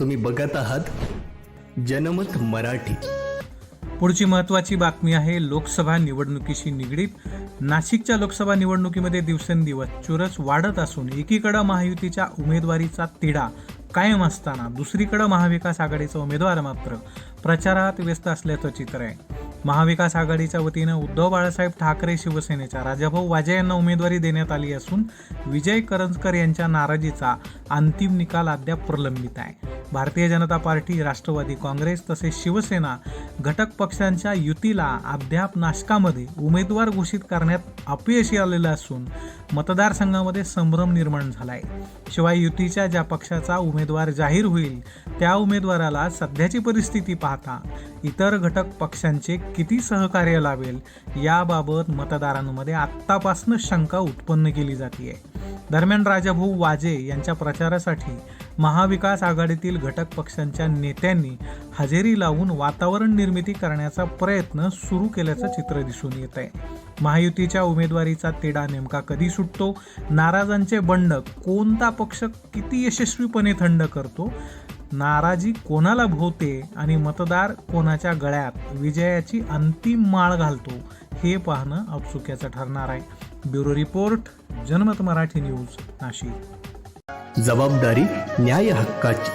तुम्ही बघत आहात जनमत मराठी. पुढची महत्त्वाची बातमी आहे लोकसभा निवडणुकीशी निगडीत. नाशिकच्या लोकसभा निवडणुकीमध्ये दिवसेंदिवस चुरस वाढत असून एकीकडं महायुतीच्या उमेदवारीचा तिढा कायम असताना दुसरीकडं महाविकास आघाडीचा उमेदवार मात्र प्रचारात व्यस्त असल्याचं चित्र आहे. महाविकास आघाडीच्या वतीनं उद्धव बाळासाहेब ठाकरे शिवसेनेच्या राजाभाऊ वाजे यांना उमेदवारी देण्यात आली असून विजय करंजकर यांच्या नाराजीचा अंतिम निकाल अद्याप प्रलंबित आहे. भारतीय जनता पार्टी राष्ट्रवादी काँग्रेस तसेच शिवसेना घटक पक्षांच्या युतीला अद्याप नाशकामध्ये उमेदवार घोषित करण्यात अपयशी आलेलं असून मतदारसंघामध्ये संभ्रम निर्माण झालाय. शिवाय युतीच्या ज्या पक्षाचा उमेदवार जाहीर होईल त्या उमेदवाराला सध्याची परिस्थिती पाहता इतर घटक पक्षांचे किती सहकार्य लावेल याबाबत मतदारांमध्ये आत्तापासून शंका उत्पन्न केली जाते दरम्यान राजाभाऊ वाजे यांच्या प्रचारासाठी महाविकास आघाडीतील घटक पक्षांच्या नेत्यांनी हजेरी लावून वातावरण निर्मिती करण्याचा प्रयत्न सुरू केल्याचं चित्र दिसून येत आहे. महायुतीच्या उमेदवारीचा तेढा नेमका कधी सुटतो? नाराजांचे बंड कोणता पक्ष किती यशस्वीपणे थंड करतो? नाराजी कोणाला भोवते आणि मतदार कोणाच्या गळ्यात विजयाची अंतिम माळ घालतो हे पाहणं औत्सुक्याचं ठरणार आहे. ब्युरो रिपोर्ट जनमत मराठी न्यूज नाशिक. जबाबदारी न्याय हक्काची.